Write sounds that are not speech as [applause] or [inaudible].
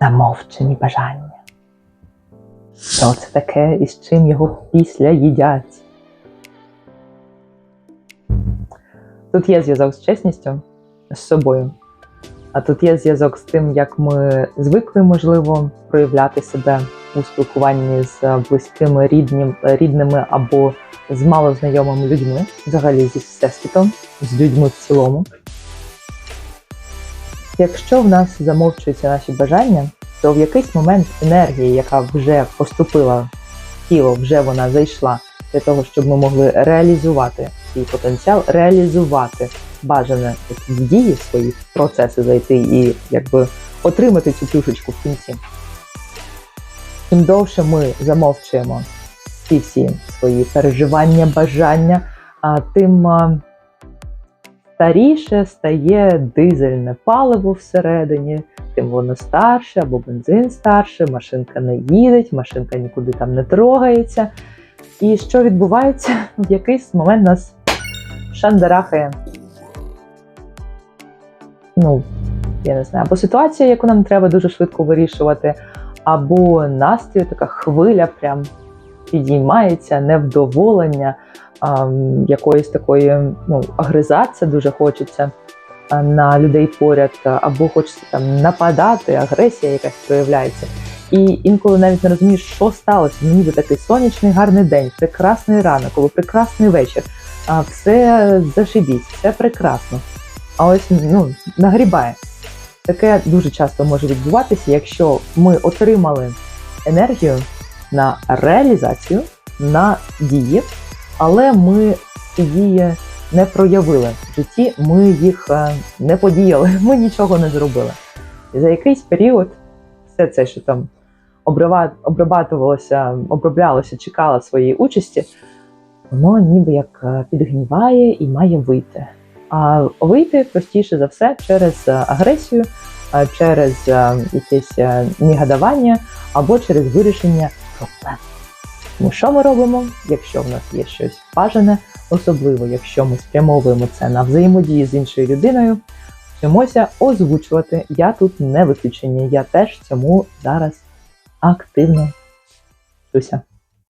замовчені бажання. Що це таке і з чим його після їдять? Тут є зв'язок з чесністю з собою. А тут є зв'язок з тим, як ми звикли, можливо, проявляти себе у спілкуванні з близькими, ріднім, рідними або з малознайомими людьми, взагалі зі всесвітом, з людьми в цілому. Якщо в нас замовчуються наші бажання, то в якийсь момент енергія, яка вже поступила в тіло, вже вона зайшла для того, щоб ми могли реалізувати свій потенціал, реалізувати бажане дії свої процеси зайти і якби отримати цю плюшечку в кінці. Чим довше ми замовчуємо ці всі свої переживання, бажання, тим старіше стає дизельне паливо всередині, тим воно старше або бензин старше, машинка не їде, машинка нікуди там не трогається. І що відбувається? [laughs] В якийсь момент нас шандарахає. Ну, я не знаю, або ситуація, яку нам треба дуже швидко вирішувати, або настрій, така хвиля прям підіймається, невдоволення, ам, якоїсь такої ну, агризація дуже хочеться на людей поряд, або хочеться там нападати, агресія якась проявляється. І інколи навіть не розумієш, що сталося. Ну, ніби такий сонячний гарний день, прекрасний ранок, або прекрасний вечір. А все зашибісь, все прекрасно. А ось ну, нагрібає. Таке дуже часто може відбуватися, якщо ми отримали енергію на реалізацію, на дії, але ми ці дії не проявили в житті, ми їх е, не подіяли, [laughs] ми нічого не зробили. І за якийсь період все це, що там обрабатувалося, оброблялося, чекало своєї участі, воно ніби як е, підгніває і має вийти. А вийти простіше за все через е, агресію, через якесь негодування або через вирішення проблем. Тому що ми робимо, якщо в нас є щось бажане, особливо якщо ми спрямовуємо це на взаємодії з іншою людиною, вчимося озвучувати. Я тут не виключення, я теж цьому зараз активно вчуся.